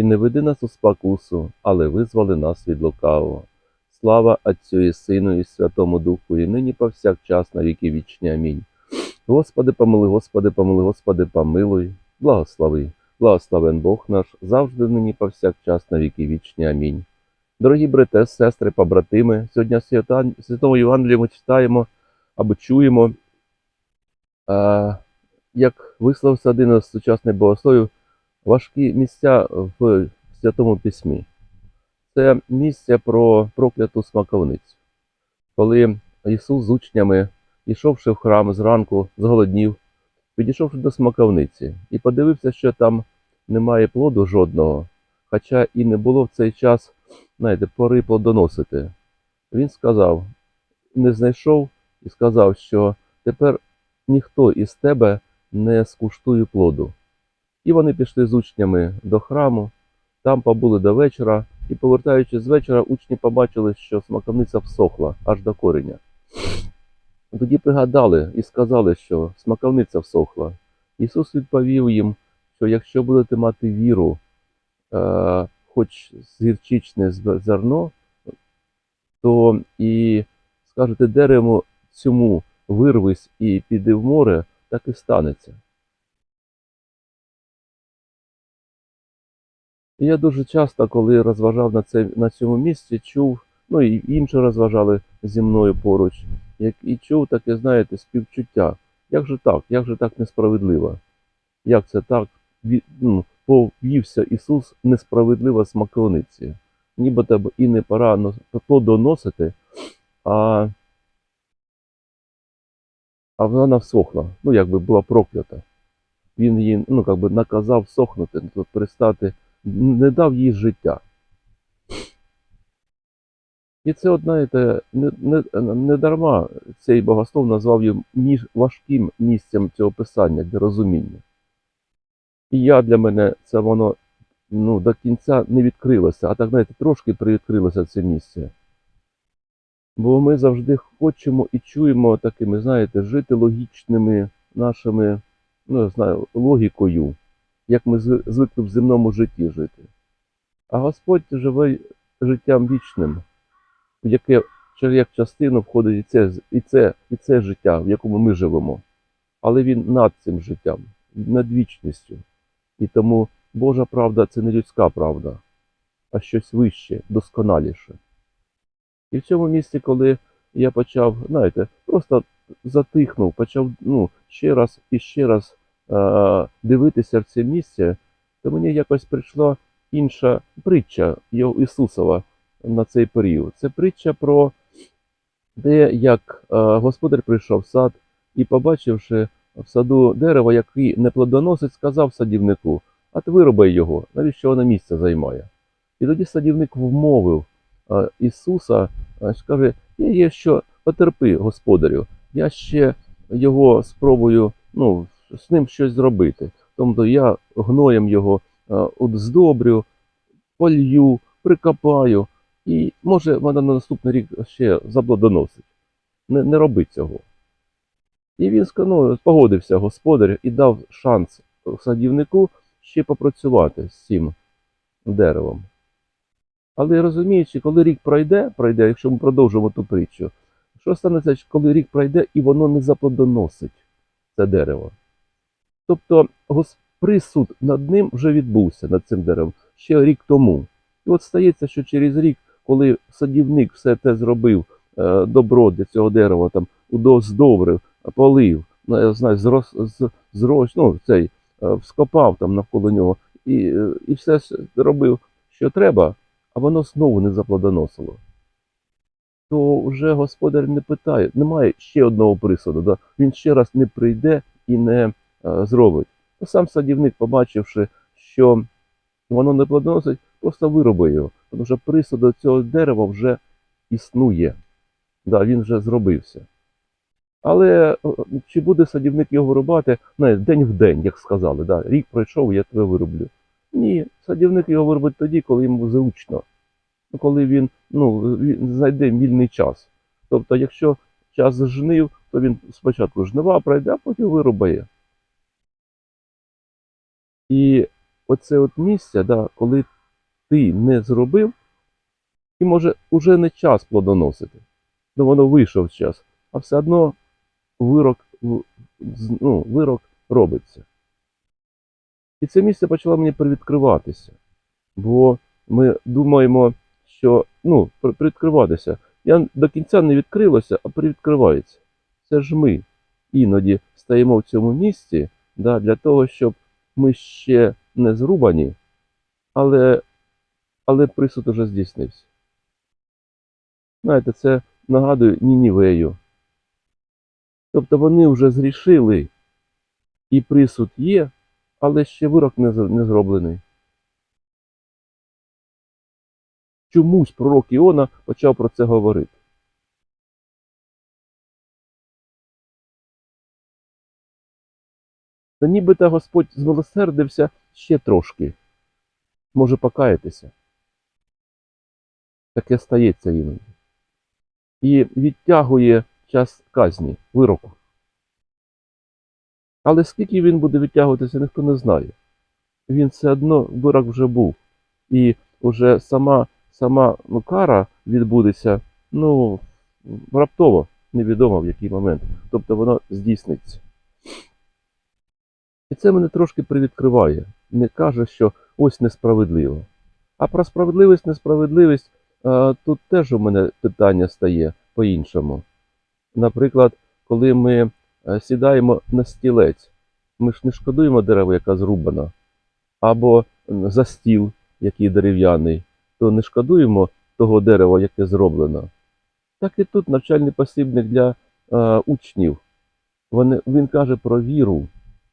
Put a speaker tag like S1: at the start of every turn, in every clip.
S1: І не веди нас у спокусу, але визволи нас від лукавого. Слава Отцю і Сину, і Святому Духу, і нині повсякчас на віки вічні. Амінь. Господи, помилуй, Господи, помилуй, Господи, помилуй, благослови, благословен Бог наш, завжди нині повсякчас на віки вічні. Амінь. Дорогі брате, сестри, побратими, сьогодні в Святому Євангелії ми читаємо або чуємо, а, як висловився один із сучасних богословів, важкі місця в Святому Письмі. Це місце про прокляту смаковницю. Коли Ісус з учнями, йшовши в храм зранку, зголоднів, підійшовши до смаковниці і подивився, що там немає плоду жодного, хоча і не було в цей час, знаєте, пори плодоносити. Він сказав, не знайшов і сказав, що тепер ніхто із тебе не скуштує плоду. І вони пішли з учнями до храму, там побули до вечора, і, повертаючись з вечора, учні побачили, що смаковниця всохла аж до кореня. Тоді пригадали і сказали, що смаковниця всохла. Ісус відповів їм, що якщо будете мати віру, е, хоч гірчичне зерно, то і скажете дереву цьому вирвись і піди в море, так і станеться. І я дуже часто, коли розважав на, це, на цьому місці, чув, ну і інші розважали зі мною поруч, як і чув таке, знаєте, співчуття. Як же так? Як же так несправедливо? Як це так? Ну, повівся Ісус несправедливо смаковниці. Нібито і не пора нос- плодоносити, а, а вона всохла, ну якби була проклята. Він її ну, наказав сохнути, тобто перестати не дав їй життя. І це, знаєте, не, не, не дарма цей богослов назвав між важким місцем цього писання для розуміння. І я для мене це воно ну, до кінця не відкрилося, а так, знаєте, трошки привідкрилося це місце. Бо ми завжди хочемо і чуємо такими, знаєте, жити логічними нашими, ну, я знаю, логікою як ми звикли в земному житті жити. А Господь живе життям вічним, в яке як частину входить і це, і, це, і це життя, в якому ми живемо. Але він над цим життям, над вічністю. І тому Божа правда це не людська правда, а щось вище, досконаліше. І в цьому місці, коли я почав, знаєте, просто затихнув, почав ну, ще раз і ще раз дивитися в це місце, то мені якось прийшла інша притча Ісусова на цей період. Це притча про те, як е, господар прийшов в сад і, побачивши в саду дерево, який не плодоносить, сказав садівнику, а ти вирубай його, навіщо воно місце займає? І тоді садівник вмовив е, Ісуса, е, каже, є що потерпи, господарю, я ще його спробую ну, з ним щось зробити. Тобто я гноєм його е, от здобрю, полью, прикопаю, і може вона на наступний рік ще заплодоносить. Не, не роби цього. І він ну, погодився господар і дав шанс садівнику ще попрацювати з цим деревом. Але розуміючи, коли рік пройде, пройде, якщо ми продовжимо ту притчу, що станеться, коли рік пройде і воно не заплодоносить це дерево? Тобто присуд над ним вже відбувся над цим деревом ще рік тому. І от стається, що через рік, коли садівник все те зробив е, добро для цього дерева, там удоздобрив, полив, я знаю, зрос, зрос, ну, цей, е, вскопав там навколо нього і, е, і все с- робив, що треба, а воно знову не заплодоносило. То вже господар не питає, немає ще одного присуду. Да? Він ще раз не прийде і не е, зробить. То сам садівник, побачивши, що воно не плодоносить, просто виробив його. Тому що присуд до цього дерева вже існує. Да, він вже зробився. Але е, чи буде садівник його вирубати не, день в день, як сказали, да, рік пройшов, я тебе вироблю. Ні, садівник його виробить тоді, коли йому зручно. Ну, Коли він, ну, він знайде вільний час. Тобто, якщо час жнив, то він спочатку жнива пройде, а потім вирубає. І оце от місце, да, коли ти не зробив, і може уже не час плодоносити. Ну, воно вийшов час, а все одно вирок, ну, вирок робиться. І це місце почало мені привідкриватися. Бо ми думаємо, що ну, привідкриватися. Я до кінця не відкрилося, а привідкривається. Це ж ми іноді стаємо в цьому місці да, для того, щоб ми ще не зрубані, але, але присуд уже здійснився. Знаєте, це нагадує Нінівею. Тобто вони вже зрішили, і присуд є, але ще вирок не, не зроблений. Чомусь пророк Іона почав про це говорити. Та нібито Господь змилосердився ще трошки. Може покаятися. Таке стається іноді. І відтягує час казні, вироку. Але скільки він буде відтягуватися, ніхто не знає. Він все одно вирок вже був. І вже сама, сама ну, кара відбудеться ну, раптово, невідомо в який момент. Тобто воно здійсниться. І це мене трошки привідкриває. Не каже, що ось несправедливо. А про справедливість, несправедливість а, тут теж у мене питання стає по-іншому. Наприклад, коли ми е, сідаємо на стілець, ми ж не шкодуємо дерева, яка зрубана, або за стіл, який дерев'яний, то не шкодуємо того дерева, яке зроблено. Так і тут навчальний посібник для е, учнів. Вони, він каже про віру.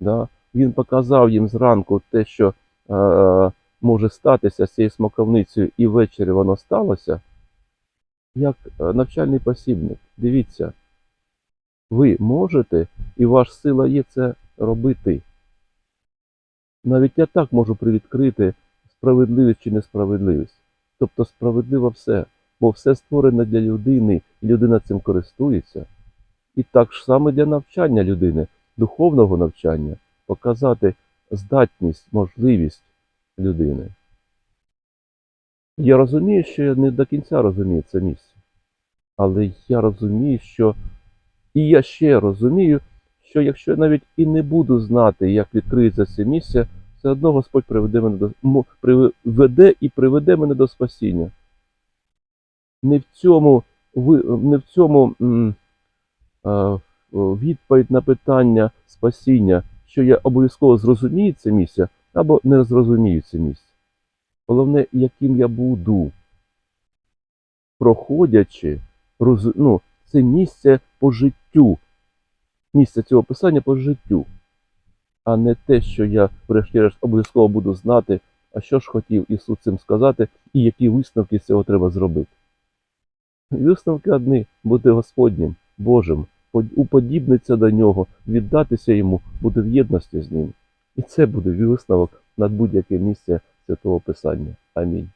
S1: Да? Він показав їм зранку те, що е, може статися з цією смаковницею, і ввечері воно сталося. Як е, навчальний посібник. Дивіться, ви можете, і ваша сила є це робити. Навіть я так можу привідкрити справедливість чи несправедливість. Тобто справедливо все, бо все створене для людини, і людина цим користується. І так ж саме для навчання людини, духовного навчання, показати здатність, можливість людини. Я розумію, що я не до кінця розумію це місце. Але я розумію, що і я ще розумію, що якщо я навіть і не буду знати, як відкриється це місце, все одно Господь приведе мене до приведе і приведе мене до спасіння. Не в цьому, не в цьому відповідь на питання спасіння, що я обов'язково зрозумію це місце або не зрозумію це місце. Головне, яким я буду, проходячи роз, ну, це місце по життю, місце цього писання по життю, а не те, що я, врешті-решт, обов'язково буду знати, а що ж хотів Ісус цим сказати, і які висновки з цього треба зробити. Висновки одні бути Господнім, Божим, уподібниться до нього, віддатися йому, буде в єдності з ним. І це буде висновок над будь-яке місце Святого Писання. Амінь.